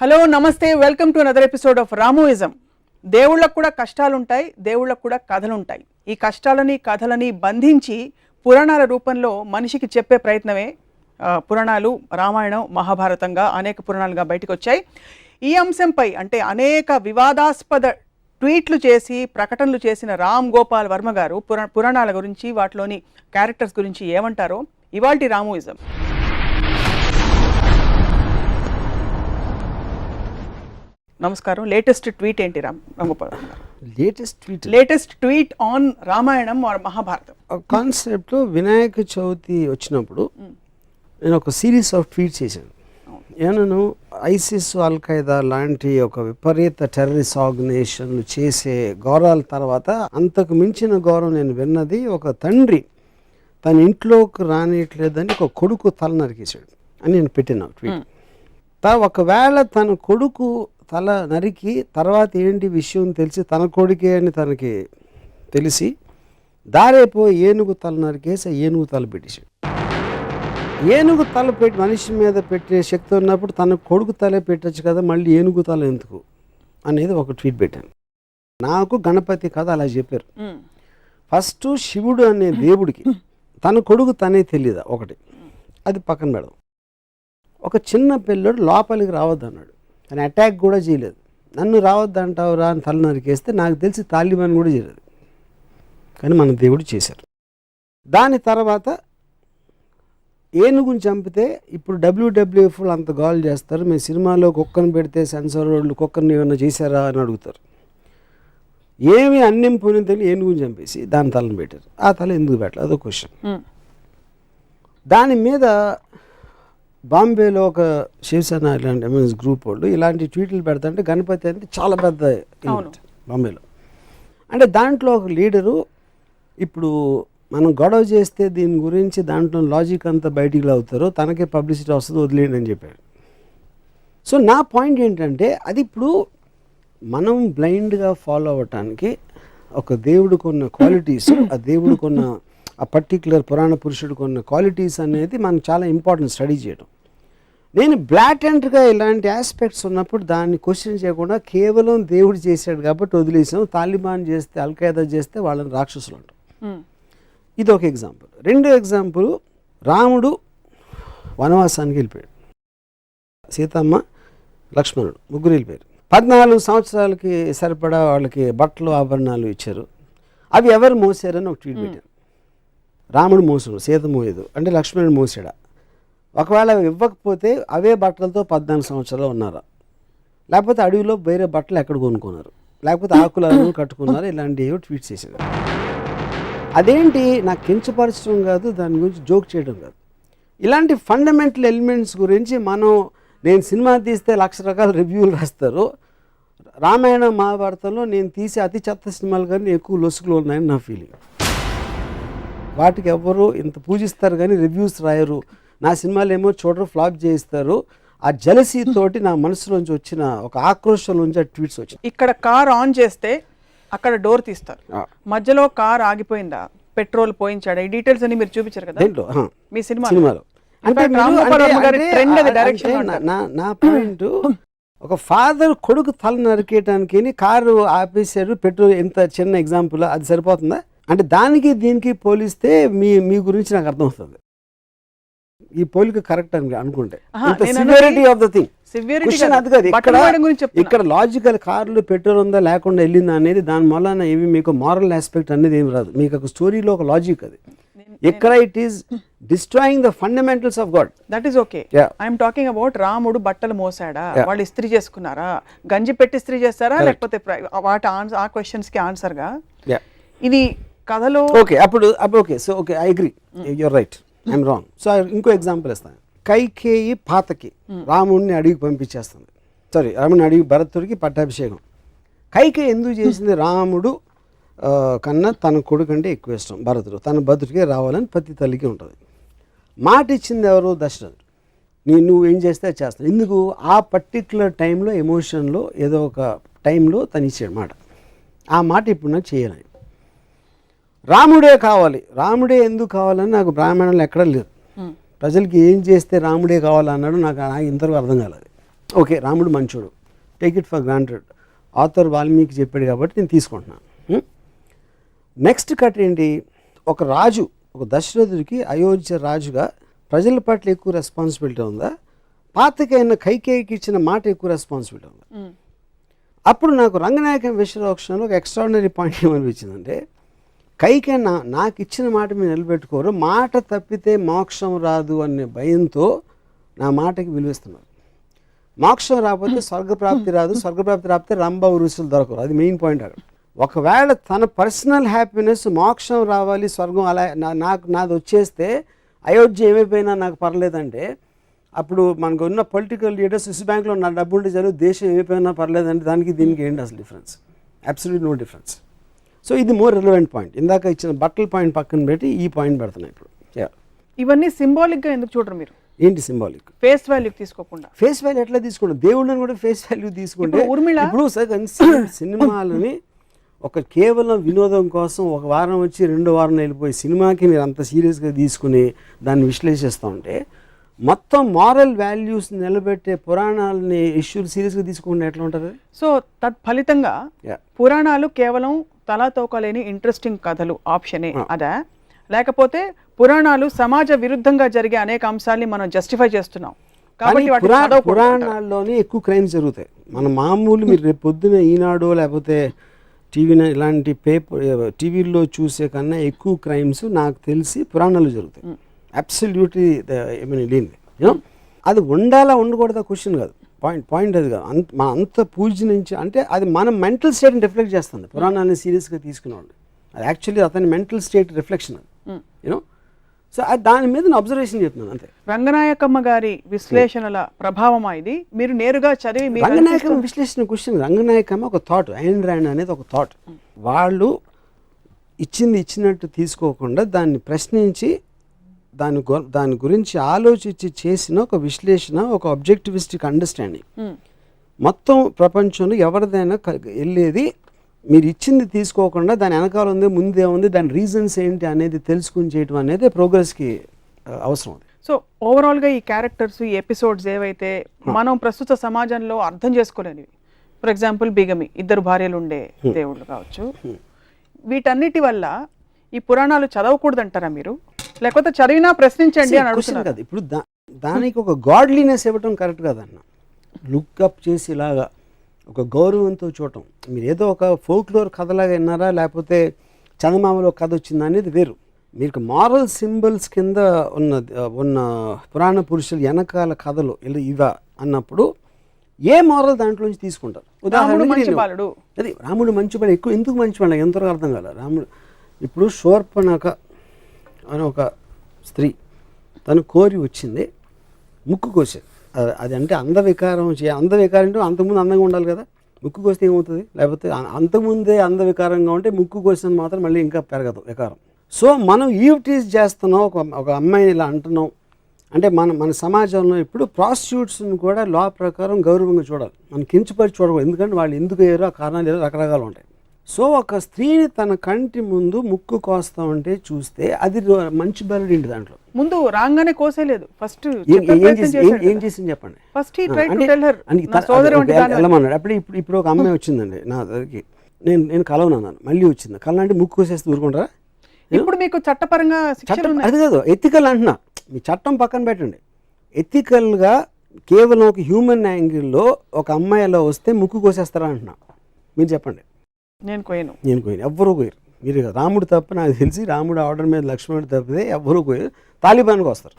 Hello నమస్తే. Welcome to another episode of Ramuism. దేవుళ్ళకు కూడా కష్టాలు ఉంటాయి దేవుళ్ళకు కూడా కథలు ఉంటాయి ఈ కష్టాలని కథలని బంధించి పురాణాల రూపంలో మనిషికి చెప్పే ప్రయత్నమే పురాణాలు రామాయణం మహాభారతంగా అనేక పురాణాలుగా బయటకు వచ్చాయి ఈ అంశంపై అంటే అనేక వివాదాస్పద ట్వీట్లు చేసి ప్రకటనలు చేసిన రామ్ గోపాల్ వర్మ గారు పురా పురాణాల గురించి వాటిలోని క్యారెక్టర్స్ గురించి ఏమంటారో ఇవాల్టి రామోయిజం. నమస్కారం. లేటెస్ట్ ట్వీట్ ఏంటి Ram? Ramgopal latest tweet latest tweet on Ramayanam or Mahabharatam? Concept Vinayaka Chavithi వచ్చినప్పుడు నేను ఒక సిరీస్ ఆఫ్ ట్వీట్స్ చేశాను. నేను ఐసిస్ అల్ ఖైదా లాంటి ఒక విపరీత టెర్రరిస్ట్ ఆర్గనైజేషన్లు చేసే గౌరవాల తర్వాత అంతకు మించిన గౌరవం నేను విన్నది ఒక తండ్రి తన ఇంట్లోకి రానియట్లేదని ఒక కొడుకు తల నరికేశాడు అని నేను పెట్టిన ట్వీట్ తా ఒకవేళ తన కొడుకు తల నరికి తర్వాత ఏంటి విషయం తెలిసి తన కొడుకే అని తనకి తెలిసి దారేపో ఏనుగు తల నరికేసి ఏనుగు తల పెట్టేశాడు. ఏనుగు తల పెట్టి మనిషి మీద పెట్టే శక్తి ఉన్నప్పుడు తన కొడుకు తలే పెట్టచ్చు కదా మళ్ళీ ఏనుగు తల ఎందుకు అనేది ఒక ట్వీట్ పెట్టాను. నాకు గణపతి కథ అలా చెప్పారు. ఫస్ట్ శివుడు అనే దేవుడికి తన కొడుకు తనే తెలియదా ఒకటి. అది పక్కన పెడదాం. ఒక చిన్న పిల్లడు లోపలికి రావద్దు కానీ అటాక్ కూడా చేయలేదు. నన్ను రావద్దు అంటావు రా అని తల నరికేస్తే నాకు తెలిసి తాలిబాన్ కూడా చేయలేదు. కానీ మన దేవుడు చేశారు దాని తర్వాత ఏనుగుని చంపితే ఇప్పుడు డబ్ల్యూడబ్ల్యూఎఫ్ అంత గోల్ చేస్తారు. మేము సినిమాలో కుక్కను పెడితే సెన్సార్ వాళ్ళు కుక్కర్ని ఏమన్నా చేశారా అని అడుగుతారు. ఏమి అన్నం తెలియదు ఏనుగుని చంపేసి దాని తలను పెట్టారు. ఆ తల ఎందుకు పెట్టలేదు? అదో క్వశ్చన్ దాని మీద బాంబేలో ఒక శివసేన ఇలాంటి ఎంఎస్ గ్రూప్ వాళ్ళు ఇలాంటి ట్వీట్లు పెడతాంటే గణపతి అంటే చాలా పెద్ద ఈవెంట్ బాంబేలో. అంటే దాంట్లో ఒక లీడరు ఇప్పుడు మనం గొడవ చేస్తే దీని గురించి దాంట్లో లాజిక్ అంతా బయటికి అవుతారో తనకే పబ్లిసిటీ వస్తుంది వదిలేయండి అని చెప్పాడు. సో నా పాయింట్ ఏంటంటే అది ఇప్పుడు మనం బ్లైండ్గా ఫాలో అవ్వటానికి ఒక దేవుడికి ఉన్న క్వాలిటీస్ ఆ దేవుడికి ఉన్న ఆ పర్టిక్యులర్ పురాణ పురుషుడికి ఉన్న క్వాలిటీస్ అనేది మనకు చాలా ఇంపార్టెంట్ స్టడీ చేయడం నేను బ్లాటెంట్గా ఇలాంటి ఆస్పెక్ట్స్ ఉన్నప్పుడు దాన్ని క్వశ్చన్ చేయకుండా కేవలం దేవుడు చేశాడు కాబట్టి వదిలేసాం. తాలిబాన్ చేస్తే అల్ఖైదా చేస్తే వాళ్ళని రాక్షసులు అంటాం. ఇది ఒక ఎగ్జాంపుల్ రెండో ఎగ్జాంపుల్ రాముడు వనవాసానికి వెళ్ళిపోయాడు. సీతమ్మ లక్ష్మణుడు ముగ్గురు వెళ్ళిపోయారు. పద్నాలుగు సంవత్సరాలకి సరిపడా వాళ్ళకి బట్టలు ఆభరణాలు ఇచ్చారు. అవి ఎవరు మోసారని ఒక ట్వీట్ పెట్టాను రాముడు మోసడు సీత మోయదు. అంటే లక్ష్మణుడు మోసాడా? ఒకవేళ అవి ఇవ్వకపోతే అవే బట్టలతో పద్నాలుగు సంవత్సరాలు ఉన్నారా? లేకపోతే అడవిలో వేరే బట్టలు ఎక్కడ కొనుక్కున్నారు? లేకపోతే ఆకులను కట్టుకున్నారు? ఇలాంటివి ట్వీట్ చేశారు అదేంటి? నాకు కించపరచడం కాదు దాని గురించి జోక్ చేయడం కాదు. ఇలాంటి ఫండమెంటల్ ఎలిమెంట్స్ గురించి మనం నేను సినిమా తీస్తే లక్ష రకాల రివ్యూలు రాస్తారు. రామాయణ మహాభారతంలో నేను తీసే అతి చెత్త సినిమాలు కానీ ఎక్కువ లొసుగులు ఉన్నాయని నా ఫీలింగ్ వాటికి ఎవ్వరు ఇంత పూజిస్తారు కానీ రివ్యూస్ రాయరు. నా సినిమాలు ఏమో చూడరు ఫ్లాప్ చేయిస్తారు. ఆ జలసీ తోటి నా మనసులోంచి వచ్చిన ఒక ఆక్రోషం నుంచి ఆ ట్వీట్స్ వచ్చాయి ఇక్కడ కార్ ఆన్ చేస్తే అక్కడ డోర్ తీస్తారు. మధ్యలో కార్ ఆగిపోయిందా? పెట్రోల్ పోయించాడా? ఈ డీటెయిల్స్ అన్ని మీరు చూపించారు కదా? దేంట్లో. మీ సినిమా సినిమాలో. అంటే నా- నా పాయింట్ ఒక ఫాదర్ కొడుకు తల నరికేయటానికి కారు ఆపేశాడు పెట్రోల్ ఎంత చిన్న ఎగ్జాంపుల్ అది సరిపోతుందా? అంటే దానికి దీనికి పోలిస్తే మీ మీ గురించి నాకు అర్థమవుతుంది. ఈ పోలిక కరెక్ట్ అని అనుకుంటే. Severity of the thing. అది కాదు. ఇక్కడ లాజికల్ కార్లు పెట్రోల్ ఉందా లేకుండా వెళ్ళిందా అనేది దాని వలన ఏమి మీకు మారల్ ఆస్పెక్ట్ అనేది ఏమి రాదు. మీకు ఒక స్టోరీలో ఒక లాజిక్ అది. ఇక్కడ it is destroying the fundamentals of god that is okay. I'm talking about రాముడు బట్టలు మోసాడా? వాళ్ళు ఇస్త్రీ చేసుకున్నారా? గంజి పెట్టి ఇస్త్రీ చేస్తారా? లేకపోతే వాటి ఆన్సర్ ఆ క్వశ్చన్స్కి ఆన్సర్గా? ఇది కథలో ఓకే అప్పుడు అప్పుడు okay so okay I agree your right I'm wrong so ఇంకో ఎగ్జాంపుల్ ఇస్తాను కైకేయి పాతకి రాముడిని అడిగి పంపించేస్తుంది. సారీ రాముడిని అడిగి భరతుడికి పట్టాభిషేకం. కైకేయి ఎందుకు చేసింది? రాముడు కన్నా తన కొడుకు అంటే ఎక్కువ ఇష్టం భరతుడు. తన భరతుడికే రావాలని ప్రతి తల్లికి ఉంటుంది. మాట ఇచ్చింది ఎవరు? దశరథుడు. నీ నువ్వు ఏం చేస్తే చేస్తాను ఎందుకు? ఆ పర్టిక్యులర్ టైంలో ఎమోషన్లో ఏదో ఒక టైంలో తను ఇచ్చాడు మాట. ఆ మాట ఇప్పుడు నాకు చేయాలని రాముడే కావాలి. రాముడే ఎందుకు కావాలని నాకు బ్రాహ్మణంలో ఎక్కడ లేదు ప్రజలకి ఏం చేస్తే రాముడే కావాలన్నాడు నాకు ఇంతవరకు అర్థం కాలేదు. ఓకే రాముడు మంచోడు. Take it for granted. Author Valmiki చెప్పాడు కాబట్టి నేను తీసుకుంటున్నాను నెక్స్ట్ కట్ ఏంటి? ఒక రాజు ఒక దశరథుడికి అయోధ్య రాజుగా ప్రజల పట్ల ఎక్కువ రెస్పాన్సిబిలిటీ ఉందా? పాతకైన కైకేయికి ఇచ్చిన మాట ఎక్కువ రెస్పాన్సిబిలిటీ ఉందా? అప్పుడు నాకు రంగనాయకం విశ్వరోక్షణలో ఒక ఎక్స్ట్రాడినరీ పాయింట్ ఏమనిపించిందంటే కైకైనా నాకు ఇచ్చిన మాట మీరు నిలబెట్టుకోరు మాట తప్పితే మోక్షం రాదు అనే భయంతో నా మాటకి విలువిస్తున్నారు. మోక్షం రాకపోతే స్వర్గప్రాప్తి రాదు స్వర్గప్రాప్తి రాకపోతే రంభ ఋషులు దొరకరు అది మెయిన్ పాయింట్ అక్కడ. ఒకవేళ తన పర్సనల్ హ్యాపీనెస్ మోక్షం రావాలి స్వర్గం అలా నా- నాకు నాది వచ్చేస్తే అయోధ్య ఏమైపోయినా నాకు పర్లేదంటే అప్పుడు మనకు ఉన్న పొలిటికల్ లీడర్స్ స్విస్ బ్యాంక్లో నా డబ్బు ఉంటే చాలు దేశం ఏమైపోయినా పర్లేదంటే దానికి దీనికి ఏంటి అసలు difference? Absolute no difference so ఇది మోర్ రిలవెంట్ పాయింట్. ఇందాక ఇచ్చిన బట్టల పాయింట్ పక్కన పెట్టి ఈ పాయింట్ పెడుతున్నాయి ఇప్పుడు. ఇవన్నీ symbolic గా ఎందుకు చూడరు మీరు? ఏంటి సింబాలిక్? ఫేస్ వాల్యూ తీసుకోకుండా. ఫేస్ వాల్యూ ఎట్లా తీసుకుంటాం దేవుళ్ళని కూడా ఫేస్ వాల్యూ తీసుకుంటే ఇప్పుడు సినిమాలని ఒక కేవలం వినోదం కోసం ఒక వారం వచ్చి రెండో వారం వెళ్ళిపోయి సినిమాకి మీరు అంత సీరియస్గా తీసుకుని దాన్ని విశ్లేషిస్తూ ఉంటే మొత్తం మారల్ వాల్యూస్ నిలబెట్టే పురాణాలని ఇష్యూలు సీరియస్గా తీసుకుంటే ఎట్లా ఉంటుంది? సో తత్ఫలితంగా. పురాణాలు కేవలం తలా తోకలేని ఇంట్రెస్టింగ్ కథలు ఆప్షనే అదా? లేకపోతే పురాణాలు సమాజ విరుద్ధంగా జరిగే అనేక అంశాల్ని మనం జస్టిఫై చేస్తున్నాం. కాబట్టి. పురాణాల్లోనే ఎక్కువ క్రైమ్స్ జరుగుతాయి. మన మామూలు మీరు రేపు పొద్దున ఈనాడు లేకపోతే టీవీ ఇలాంటి పేపర్ టీవీల్లో చూసే కన్నా ఎక్కువ క్రైమ్స్ నాకు తెలిసి పురాణాలు జరుగుతాయి. అబ్సల్యూట్లీ ఏమైనా యూనో అది ఉండాలా ఉండకూడదా? క్వశ్చన్ కాదు. పాయింట్ పాయింట్ అది కాదు. అంత మన అంత పూజ నుంచి అంటే అది మన మెంటల్ స్టేట్ని రిఫ్లెక్ట్ చేస్తుంది. పురాణాన్ని సీరియస్గా తీసుకునేవాళ్ళు. అది యాక్చువల్లీ అతని మెంటల్ స్టేట్ రిఫ్లెక్షన్ అది. యూనో సో దాని మీద నేను అబ్జర్వేషన్ చెప్తున్నాను అంతే. రంగనాయకమ్మ గారి విశ్లేషణల ప్రభావమా ఇది? మీరు నేరుగా చదివి మీకు రంగనాయకం విశ్లేషణ క్వశ్చన్ రంగనాయకమ్మ ఒక థాట్ ఐన్ ర్యాండ్ అనేది ఒక థాట్ వాళ్ళు ఇచ్చింది ఇచ్చినట్టు తీసుకోకుండా దాన్ని ప్రశ్నించి దాని గు- దాని గురించి ఆలోచించి చేసిన ఒక విశ్లేషణ ఒక అబ్జెక్టివిస్టిక్ అండర్స్టాండింగ్ ఉమ్. మొత్తం ప్రపంచంలో ఎవరిదైనా వెళ్ళేది మీరు ఇచ్చింది తీసుకోకుండా దాని వెనకాల ఉంది ముందే ఉంది దాని రీజన్స్ ఏంటి అనేది తెలుసుకుని చేయటం అనేది ప్రోగ్రెస్కి అవసరం సో ఓవరాల్గా ఈ క్యారెక్టర్స్ ఈ ఎపిసోడ్స్ ఏవైతే మనం ప్రస్తుత సమాజంలో అర్థం చేసుకోలేనివి. ఫర్ ఎగ్జాంపుల్ బిగమి ఇద్దరు భార్యలు ఉండే దేవుళ్ళు కావచ్చు. వీటన్నిటి వల్ల ఈ పురాణాలు చదవకూడదు అంటారా మీరు? లేకపోతే చదివినా ప్రశ్నించండి అని అడుగుతున్నారు. కాదు. ఇప్పుడు దానికి ఒక గాడ్లీనెస్ ఇవ్వటం కరెక్ట్ కాదన్న. లుక్అప్ చేసి ఇలాగా ఒక గౌరవంతో చూడటం. మీరు ఏదో ఒక ఫోక్లోర్ కథలాగా విన్నారా? లేకపోతే చందమామలో కథ వచ్చిందా అనేది వేరు. మీకు మారల్ సింబల్స్ కింద ఉన్న ఉన్న పురాణ పురుషులు వెనకాల కథలు ఇలా ఇవా అన్నప్పుడు ఏ మారల్ దాంట్లోంచి తీసుకుంటారు? మంచి బాలుడు. అది రాముడు మంచివాడు ఎక్కువ ఎందుకు మంచివాడు ఎంతవరకు అర్థం కాల. రాముడు ఇప్పుడు శూర్పణక అని ఒక స్త్రీ తను కోరి వచ్చింది ముక్కు కోసేది అది- అది అంటే అందవికారం చే అందవికారం అంటే అంతకుముందు అందంగా ఉండాలి కదా. ముక్కు కోస్తే ఏమవుతుంది? లేకపోతే అంతకుముందే అందవికారంగా ఉంటే ముక్కు కోసిన మాత్రం మళ్ళీ ఇంకా పెరగదు వికారం. సో మనం ఈవ్టీస్ చేస్తున్నాం ఒక ఒక అమ్మాయిని ఇలా అంటున్నాం. అంటే మన మన సమాజంలో ఇప్పుడు ప్రాస్టిట్యూట్స్ని కూడా లా ప్రకారం గౌరవంగా చూడాలి. మనం కించపరిచి చూడకూడదు. ఎందుకంటే వాళ్ళు ఎందుకు అయ్యారో ఆ కారణాలు ఏదో రకరకాలు ఉంటాయి. సో ఒక స్త్రీని తన కంటి ముందు ముక్కు కోస్తా ఉంటే చూస్తే అది మంచి బలుడింటి దాంట్లో. ముందు రాగానే కోసేలేదు. ఫస్ట్ ఏం- ఏం చేసి ఏం- ఏం చేసింది చెప్పండి? ఫస్ట్ వెళ్ళమన్నాడు. అప్పుడు ఇప్పుడు ఇప్పుడు ఒక అమ్మాయి వచ్చిందండి నా దగ్గరికి. నేను నేను కలవనన్నాను మళ్ళీ వచ్చింది. కలనంటే ముక్కు కోసేస్తే ఊరుకుంటారా? ఇప్పుడు మీకు చట్టపరంగా అది కాదు ఎథికల్ అంటున్నా. మీ చట్టం పక్కన పెట్టండి. ఎథికల్గా కేవలం ఒక హ్యూమన్ యాంగిల్లో ఒక అమ్మాయి అలా వస్తే ముక్కు కోసేస్తారా అంటున్నా. మీరు చెప్పండి. నేను కోయను నేను కోయను ఎవ్వరూ కోయరు మీరు రాముడు తప్ప నాకు తెలిసి రాముడు ఆర్డర్ మీద లక్ష్మణుడు తప్పితే ఎవ్వరూ కోయరు తాలిబాన్కి వస్తారు.